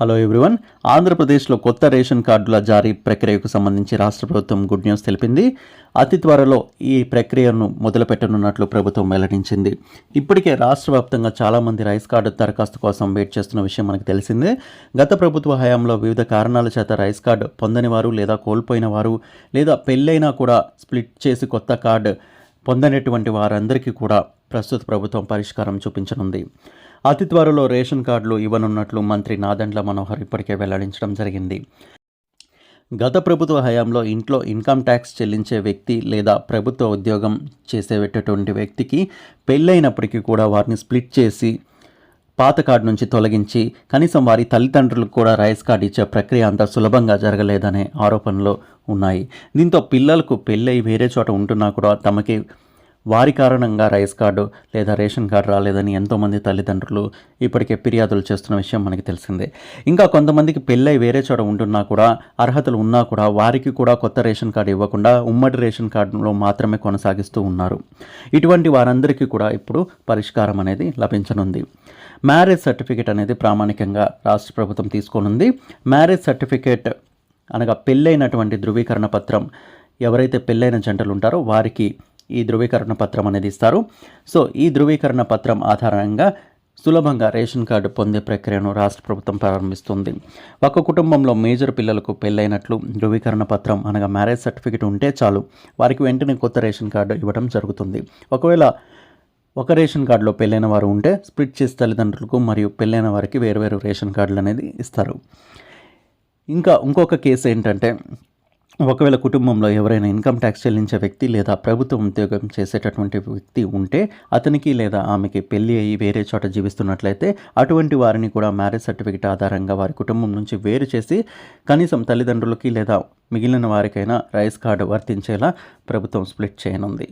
Hello everyone ఆంధ్రప్రదేశ్లో కొత్త ration కార్డుల జారీ ప్రక్రియకు సంబంధించి రాష్ట్ర ప్రభుత్వం గుడ్ న్యూస్ తెలిపింది. అతి త్వరలో ఈ ప్రక్రియను మొదలుపెట్టనున్నట్లు ప్రభుత్వం వెల్లడించింది. ఇప్పటికే రాష్ట్ర వ్యాప్తంగా చాలామంది రైస్ కార్డు దరఖాస్తు కోసం వెయిట్ చేస్తున్న విషయం మనకు తెలిసిందే. గత ప్రభుత్వ హయాంలో వివిధ కారణాల చేత రైస్ కార్డు పొందని వారు లేదా కోల్పోయిన వారు లేదా పెళ్ళైనా కూడా స్ప్లిట్ చేసి కొత్త కార్డు పొందనటువంటి వారందరికీ కూడా ప్రస్తుత ప్రభుత్వం పరిష్కారం చూపించనుంది. అతి త్వరలో రేషన్ కార్డులు ఇవ్వనున్నట్లు మంత్రి నాదండ్ల మనోహర్ ఇప్పటికే వెల్లడించడం జరిగింది. గత ప్రభుత్వ హయాంలో ఇంట్లో ఇన్కమ్ ట్యాక్స్ చెల్లించే వ్యక్తి లేదా ప్రభుత్వ ఉద్యోగం చేసేటటువంటి వ్యక్తికి పెళ్ళైనప్పటికీ కూడా వారిని స్ప్లిట్ చేసి పాత కార్డు నుంచి తొలగించి కనీసం వారి తల్లిదండ్రులకు కూడా రైస్ కార్డు ఇచ్చే ప్రక్రియ అంత సులభంగా జరగలేదనే ఆరోపణలు ఉన్నాయి. దీంతో పిల్లలకు పెళ్ళై వేరే చోట ఉంటున్నా కూడా తమకి వారి కారణంగా రైస్ కార్డు లేదా రేషన్ కార్డు రాలేదని ఎంతోమంది తల్లిదండ్రులు ఇప్పటికే ఫిర్యాదులు చేస్తున్న విషయం మనకి తెలిసిందే. ఇంకా కొంతమందికి పెళ్ళై వేరే చోట ఉంటున్నా కూడా అర్హతలు ఉన్నా కూడా వారికి కూడా కొత్త రేషన్ కార్డు ఇవ్వకుండా ఉమ్మడి రేషన్ కార్డులో మాత్రమే కొనసాగిస్తూ ఉన్నారు. ఇటువంటి వారందరికీ కూడా ఇప్పుడు పరిష్కారం అనేది లభించనుంది. మ్యారేజ్ సర్టిఫికేట్ అనేది ప్రామాణికంగా రాష్ట్ర ప్రభుత్వం తీసుకోనుంది. మ్యారేజ్ సర్టిఫికేట్ అనగా పెళ్ళైనటువంటి ధృవీకరణ పత్రం ఎవరైతే పెళ్ళైన జంటలు ఉంటారో వారికి ఈ ధృవీకరణ పత్రం అనేది ఇస్తారు. సో ఈ ధృవీకరణ పత్రం ఆధారంగా సులభంగా రేషన్ కార్డు పొందే ప్రక్రియను రాష్ట్ర ప్రభుత్వం ప్రారంభిస్తుంది. ఒక కుటుంబంలో మేజర్ పిల్లలకు పెళ్ళైనట్లు ధృవీకరణ పత్రం అనగా మ్యారేజ్ సర్టిఫికేట్ ఉంటే చాలు వారికి వెంటనే కొత్త రేషన్ కార్డు ఇవ్వడం జరుగుతుంది. ఒకవేళ ఒక రేషన్ కార్డులో పెళ్ళైన వారు ఉంటే స్ప్లిట్ చేసి తల్లిదండ్రులకు మరియు పెళ్ళైన వారికి వేరువేరు రేషన్ కార్డులు అనేది ఇస్తారు. ఇంకా ఇంకొక కేసు ఏంటంటే ఒకవేళ కుటుంబంలో ఎవరైనా ఇన్కమ్ ట్యాక్స్ చెల్లించే వ్యక్తి లేదా ప్రభుత్వ ఉద్యోగం చేసేటటువంటి వ్యక్తి ఉంటే అతనికి లేదా ఆమెకి పెళ్ళి అయ్యి వేరే చోట జీవిస్తున్నట్లయితే అటువంటి వారిని కూడా మ్యారేజ్ సర్టిఫికేట్ ఆధారంగా వారి కుటుంబం నుంచి వేరు చేసి కనీసం తల్లిదండ్రులకి లేదా మిగిలిన వారికైనా రైస్ కార్డు వర్తించేలా ప్రభుత్వం స్ప్లిట్ చేయనుంది.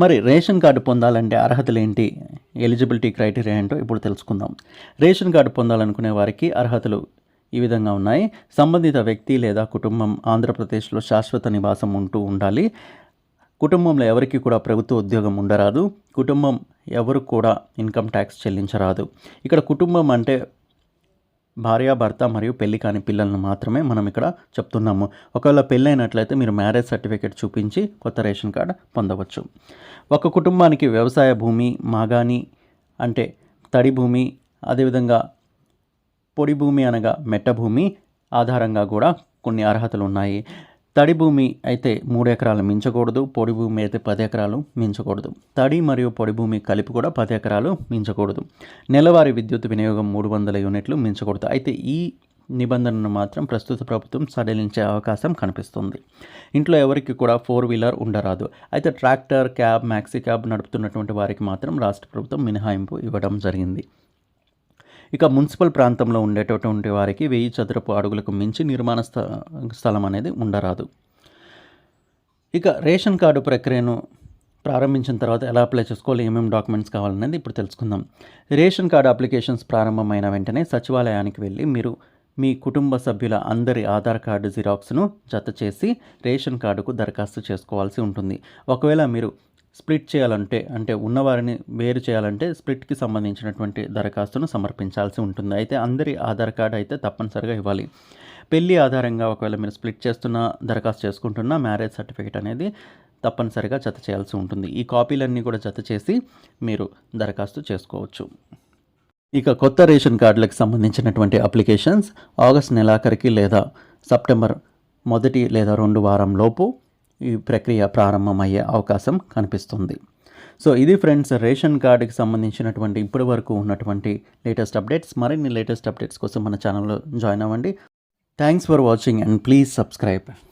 మరి రేషన్ కార్డు పొందాలంటే అర్హతలు ఏంటి? ఎలిజిబిలిటీ క్రైటీరియా ఏంటో ఇప్పుడు తెలుసుకుందాం. రేషన్ కార్డు పొందాలనుకునే వారికి అర్హతలు ఈ విధంగా ఉన్నాయి. సంబంధిత వ్యక్తి లేదా కుటుంబం ఆంధ్రప్రదేశ్లో శాశ్వత నివాసం ఉంటూ ఉండాలి. కుటుంబంలో ఎవరికి కూడా ప్రభుత్వ ఉద్యోగం ఉండరాదు. కుటుంబం ఎవరు కూడా ఇన్కమ్ ట్యాక్స్ చెల్లించరాదు. ఇక్కడ కుటుంబం అంటే భార్య భర్త మరియు పెళ్ళి కాని పిల్లలను మాత్రమే మనం ఇక్కడ చెప్తున్నాము. ఒకవేళ పెళ్ళైనట్లయితే మీరు మ్యారేజ్ సర్టిఫికేట్ చూపించి కొత్త రేషన్ కార్డు పొందవచ్చు. ఒక కుటుంబానికి వ్యవసాయ భూమి మాగాని అంటే తడి భూమి అదేవిధంగా పొడి భూమి అనగా మెట్ట భూమి ఆధారంగా కూడా కొన్ని అర్హతలు ఉన్నాయి తడి భూమి అయితే మూడు ఎకరాలు మించకూడదు పొడి భూమి అయితే పది ఎకరాలు మించకూడదు. తడి మరియు పొడి భూమి కలిపి కూడా పది ఎకరాలు మించకూడదు. నెలవారీ విద్యుత్ వినియోగం మూడు వందల యూనిట్లు మించకూడదు. అయితే ఈ నిబంధనను మాత్రం ప్రస్తుత ప్రభుత్వం సడలించే అవకాశం కనిపిస్తుంది. ఇంట్లో ఎవరికి కూడా ఫోర్ వీలర్ ఉండరాదు. అయితే ట్రాక్టర్ క్యాబ్ మ్యాక్సీ క్యాబ్ నడుపుతున్నటువంటి వారికి మాత్రం రాష్ట్ర ప్రభుత్వం మినహాయింపు ఇవ్వడం జరిగింది. ఇక మున్సిపల్ ప్రాంతంలో ఉండేటటువంటి వారికి వెయ్యి చదరపు అడుగులకు మించి నిర్మాణ స్థ స్థలం అనేది ఉండరాదు. ఇక రేషన్ కార్డు ప్రక్రియను ప్రారంభించిన తర్వాత ఎలా అప్లై చేసుకోవాలి ఏమేమి డాక్యుమెంట్స్ కావాలనేది ఇప్పుడు తెలుసుకుందాం. రేషన్ కార్డు అప్లికేషన్స్ ప్రారంభమైన వెంటనే సచివాలయానికి వెళ్ళి మీరు మీ కుటుంబ సభ్యుల అందరి ఆధార్ కార్డు జిరాక్స్ను జత చేసి రేషన్ కార్డుకు దరఖాస్తు చేసుకోవాల్సి ఉంటుంది. ఒకవేళ మీరు స్ప్లిట్ చేయాలంటే అంటే ఉన్నవారిని వేరు చేయాలంటే స్ప్లిట్కి సంబంధించినటువంటి దరఖాస్తును సమర్పించాల్సి ఉంటుంది. అయితే అందరి ఆధార్ కార్డు అయితే తప్పనిసరిగా ఇవ్వాలి. పెళ్ళి ఆధారంగా ఒకవేళ మీరు స్ప్లిట్ చేస్తున్న దరఖాస్తు చేసుకుంటున్న మ్యారేజ్ సర్టిఫికేట్ అనేది తప్పనిసరిగా జత చేయాల్సి ఉంటుంది. ఈ కాపీలన్నీ కూడా జత చేసి మీరు దరఖాస్తు చేసుకోవచ్చు. ఇక కొత్త రేషన్ కార్డులకు సంబంధించినటువంటి అప్లికేషన్స్ ఆగస్ట్ నెలాఖరికి లేదా సెప్టెంబర్ మొదటి లేదా రెండు వారం లోపు ఈ ప్రక్రియ ప్రారంభమయ్యే అవకాశం కనిపిస్తుంది. సో ఇది ఫ్రెండ్స్ రేషన్ కార్డుకి సంబంధించినటువంటి ఇప్పటి వరకు ఉన్నటువంటి లేటెస్ట్ అప్డేట్స్. మరిన్ని లేటెస్ట్ అప్డేట్స్ కోసం మన ఛానల్లో జాయిన్ అవ్వండి. Thanks for watching and please subscribe.